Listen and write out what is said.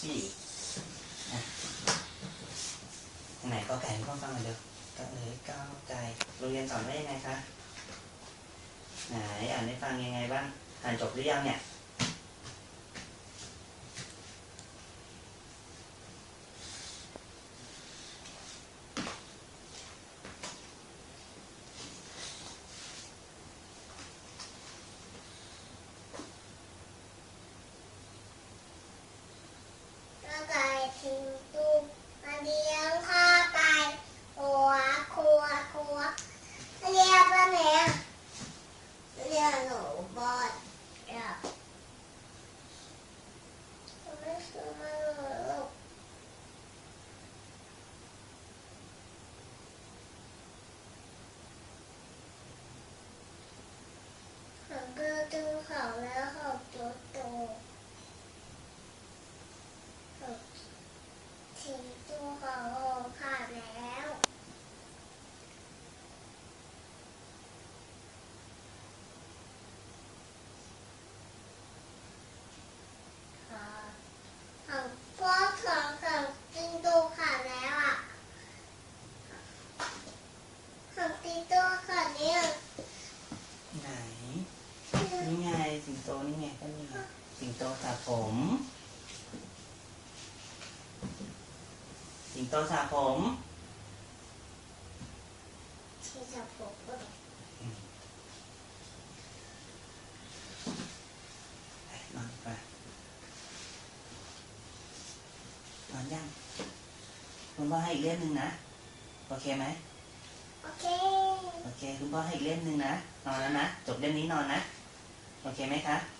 ขี้ไหนก็แก่ก็ฟังกันเดี๋ยวก็เลยก้าวไก่โรงเรียนสอนได้ยังไงคะไหนอ่านได้ฟังยังไงบ้างอ่านจบหรือยังเนี่ย รียกว่าไงอะเรียกหนูบอดอะไม่ซื้อมาเลยลูกผมก็ดูเขาแล้วเขาตัวโต ทิ้งตัวเขาขาดแล้ว ค่ะของพวกสองสองทิ้งตัวขาดแล้วอะของทิ้งตัวขาดเนี่ย ไหน นี่ไง สิงโตนี่ไงก็นี่ไง สิงโตสระผม สิงโตสระผมที่จะปกป้องไปนอนไปนอนยังคุณพ่อให้อีกเล่มหนึ่งนะ โอเคไหมโอเค โอเค คุณพ่อให้อีกเล่มหนึ่งนะ นอนแล้วนะ จบเล่มนี้นอนนะ โอเคไหมคะโ